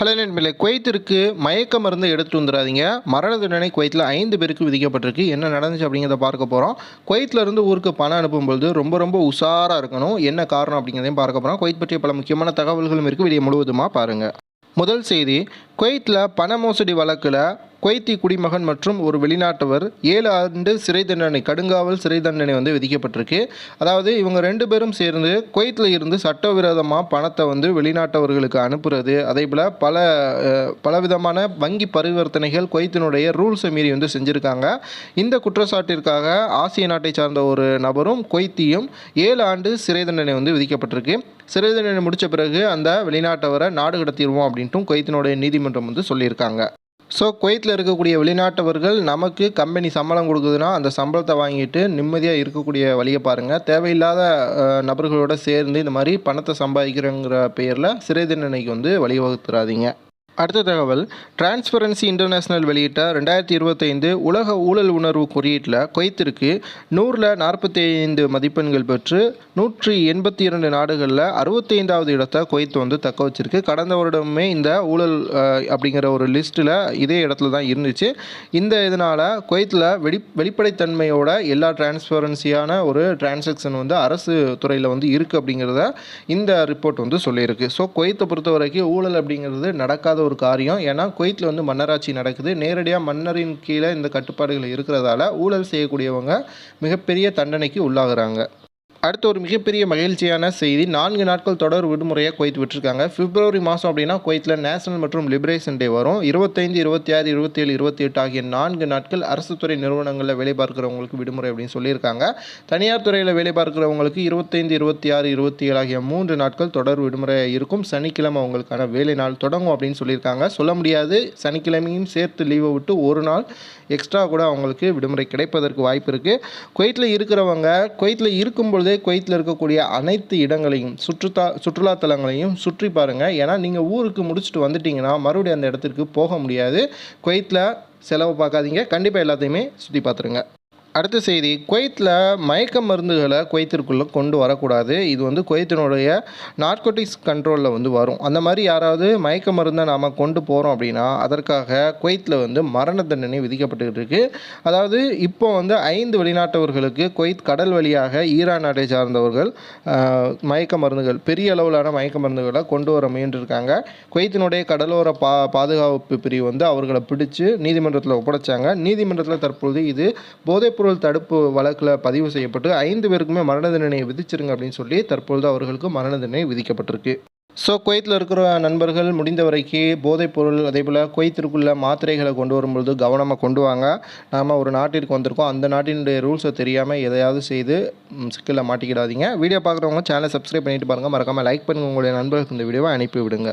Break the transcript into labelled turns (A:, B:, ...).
A: Hello நண்பர்களே குவைத்திற்கு மயக்க மருந்து எடுத்து வந்துடாதீங்க மரண தண்டனை குவைத்தில் ஐந்து பேருக்கு விதிக்கப்பட்டிருக்கு. என்ன நடந்துச்சு அப்படிங்கிறத பார்க்க போகிறோம் குவைத்தில் இருந்து ஊருக்கு பணம் அனுப்பும்பொழுது ரொம்ப ரொம்ப உஷாராக இருக்கணும். என்ன காரணம் அப்படிங்கிறதையும் பார்க்க போகிறோம் குவைத் பற்றிய பல முக்கியமான தகவல்களும் இருக்குது வீடியோ முழுவதுமாக பாருங்கள் முதல் செய்தி குவைத்தில் பண மோசடி வழக்கில் குவைத்தி குடிமகன் மற்றும் ஒரு வெளிநாட்டவர். ஏழு ஆண்டு சிறை தண்டனை கடுங்காவல் சிறை தண்டனை வந்து விதிக்கப்பட்டிருக்கு. அதாவது இவங்க ரெண்டு பேரும் சேர்ந்து குவைத்தில் இருந்து சட்டவிரோதமாக பணத்தை வந்து வெளிநாட்டவர்களுக்கு அனுப்புறது. அதே போல் பல பலவிதமான வங்கி பரிவர்த்தனைகள் குவைத்தினுடைய ரூல்ஸை மீறி வந்து செஞ்சுருக்காங்க. இந்த குற்றச்சாட்டிற்காக ஆசிய நாட்டை சார்ந்த ஒரு நபரும் குவைத்தியும் ஏழு ஆண்டு சிறை தண்டனை வந்து விதிக்கப்பட்டிருக்கு. சிறை தண்டனை முடித்த பிறகு அந்த வெளிநாட்டவரை நாடு கடத்திடுவோம் அப்படின்ட்டும் குவைத்தினுடைய நீதிமன்றம் வந்து சொல்லியிருக்காங்க. ஸோ குவைத்தில் இருக்கக்கூடிய வெளிநாட்டவர்கள் நமக்கு கம்பெனி சம்பளம் கொடுக்குதுன்னா அந்த சம்பளத்தை வாங்கிட்டு நிம்மதியாக இருக்கக்கூடிய வழியை பாருங்கள் தேவையில்லாத நபர்களோட சேர்ந்து இந்த மாதிரி பணத்தை சம்பாதிக்கிறங்கிற பெயரில் சிறை தண்டனைக்கு வந்து வழிவகுத்துறாதீங்க. அடுத்த தகவல். டிரான்ஸ்பரன்சி இன்டர்நேஷனல் வெளியிட்ட ரெண்டாயிரத்தி இருபத்தைந்து உலக ஊழல் உணர்வு குறியீட்டில் குவைத்திற்கு நூறில் நாற்பத்தி ஐந்து மதிப்பெண்கள் பெற்று நூற்றி எண்பத்தி இரண்டு நாடுகளில் அறுபத்தைந்தாவது இடத்தை குவைத் வந்து தக்க வச்சிருக்கு. கடந்த வருடமே இந்த ஊழல் அப்படிங்கிற ஒரு லிஸ்ட்டில் இதே இடத்துல தான் இருந்துச்சு. இந்த இதனால் குவைத்தில் வெளி வெளிப்படைத்தன்மையோட எல்லா டிரான்ஸ்பரன்சியான ஒரு டிரான்சாக்ஷன் வந்து அரசு துறையில் வந்து இருக்குது அப்படிங்கிறத இந்த ரிப்போர்ட் வந்து சொல்லியிருக்கு. ஸோ குவைத்தை பொறுத்த வரைக்கும் ஊழல் அப்படிங்கிறது நடக்காத ஒரு காரியம். ஏன்னா குவைத்தில் வந்து மன்னராட்சி நடக்குது. நேரடியாக மன்னரின் கீழே இந்த கட்டுப்பாடுகள் இருக்கிறதால ஊழல் செய்யக்கூடியவங்க மிகப்பெரிய தண்டனைக்கு உள்ளாகுறாங்க. அடுத்து ஒரு மிகப்பெரிய மகிழ்ச்சியான செய்தி நான்கு நாட்கள் தொடர் விடுமுறையாக குவைத் விட்டுருக்காங்க. பிப்ரவரி மாதம் அப்படின்னா குவைத்தில் நேஷனல் மற்றும் லிபரேஷன் டே வரும். இருபத்தைந்து இருபத்தி ஆறு இருபத்தேழு இருபத்தி எட்டு ஆகிய நான்கு நாட்கள் அரசு துறை நிறுவனங்களில் வேலை பார்க்குறவங்களுக்கு விடுமுறை அப்படின்னு சொல்லியிருக்காங்க. தனியார் துறையில் வேலை பார்க்குறவங்களுக்கு இருபத்தைந்து இருபத்தி ஆறு இருபத்தி ஏழு ஆகிய மூன்று நாட்கள் தொடர் விடுமுறையாக இருக்கும். சனிக்கிழமை அவங்களுக்கான வேலை நாள் தொடங்கும் அப்படின்னு சொல்லியிருக்காங்க. சொல்ல முடியாது. சனிக்கிழமையும் சேர்த்து லீவை விட்டு ஒரு நாள் எக்ஸ்ட்ரா கூட அவங்களுக்கு விடுமுறை கிடைப்பதற்கு வாய்ப்பு இருக்குது குவைத்தில் இருக்கிறவங்க குவைத்தில் இருக்கும் வந்து குவைத்தில் இருக்கக்கூடிய அனைத்து இடங்களையும் சுற்றுத்தா சுற்றுலா தலங்களையும் சுற்றி பாருங்கள் ஏன்னா நீங்கள் ஊருக்கு முடிச்சுட்டு வந்துட்டீங்கன்னா மறுபடியும் அந்த இடத்திற்கு போக முடியாது. குவைத்தில் செலவு பார்க்காதீங்க. கண்டிப்பாக எல்லாத்தையுமே சுற்றி பார்த்துருங்க. அடுத்த செய்தி குவைத்தில் மயக்க மருந்துகளை குவைத்திற்குள்ளே கொண்டு வரக்கூடாது. இது வந்து குவைத்தினுடைய நார்கோட்டிக்ஸ் கண்ட்ரோலில் வந்து வரும். அந்த மாதிரி யாராவது மயக்க மருந்தை நாம் கொண்டு போகிறோம் அப்படின்னா அதற்காக குவைத்தில் வந்து மரண தண்டனை விதிக்கப்பட்டுக்கிட்டு இருக்கு அதாவது இப்போ வந்து ஐந்து வெளிநாட்டவர்களுக்கு குவைத் கடல் வழியாக ஈரான் நாட்டை சார்ந்தவர்கள் மயக்க மருந்துகள் பெரிய அளவிலான மயக்க மருந்துகளை கொண்டு வர முயன்றிருக்காங்க. குவைத்தினுடைய கடலோர பா பாதுகாப்பு பிரிவு வந்து அவர்களை பிடிச்சு நீதிமன்றத்தில் ஒப்படைச்சாங்க. நீதிமன்றத்தில் தற்பொழுது இது போதைப்பொருள் தடுப்பு வழக்கில் பதிவு செய்யப்பட்டு ஐந்து பேருக்குமே மரண தண்டனை விதிச்சிருங்க அப்படின்னு சொல்லி தற்பொழுது அவர்களுக்கு மரண தண்டனை விதிக்கப்பட்டிருக்கு. ஸோ குவைத்தில் இருக்கிற நண்பர்கள் முடிந்த வரைக்கும் போதைப்பொருள் அதே போல் குவைத்திற்குள்ள மாத்திரைகளை கொண்டு வரும்பொழுது கவனமாக கொண்டு வாங்க. நாம் ஒரு நாட்டிற்கு வந்திருக்கோம். அந்த நாட்டினுடைய ரூல்ஸை தெரியாமல் எதையாவது செய்து சிக்கலில் மாட்டிக்கிடாதீங்க. வீடியோ பார்க்குறவங்க சேனலை சப்ஸ்கிரைப் பண்ணிட்டு பாருங்கள் மறக்காமல் லைக் பண்ணுங்கள் உங்களுடைய நண்பர்களுக்கு இந்த வீடியோவை அனுப்பி விடுங்க.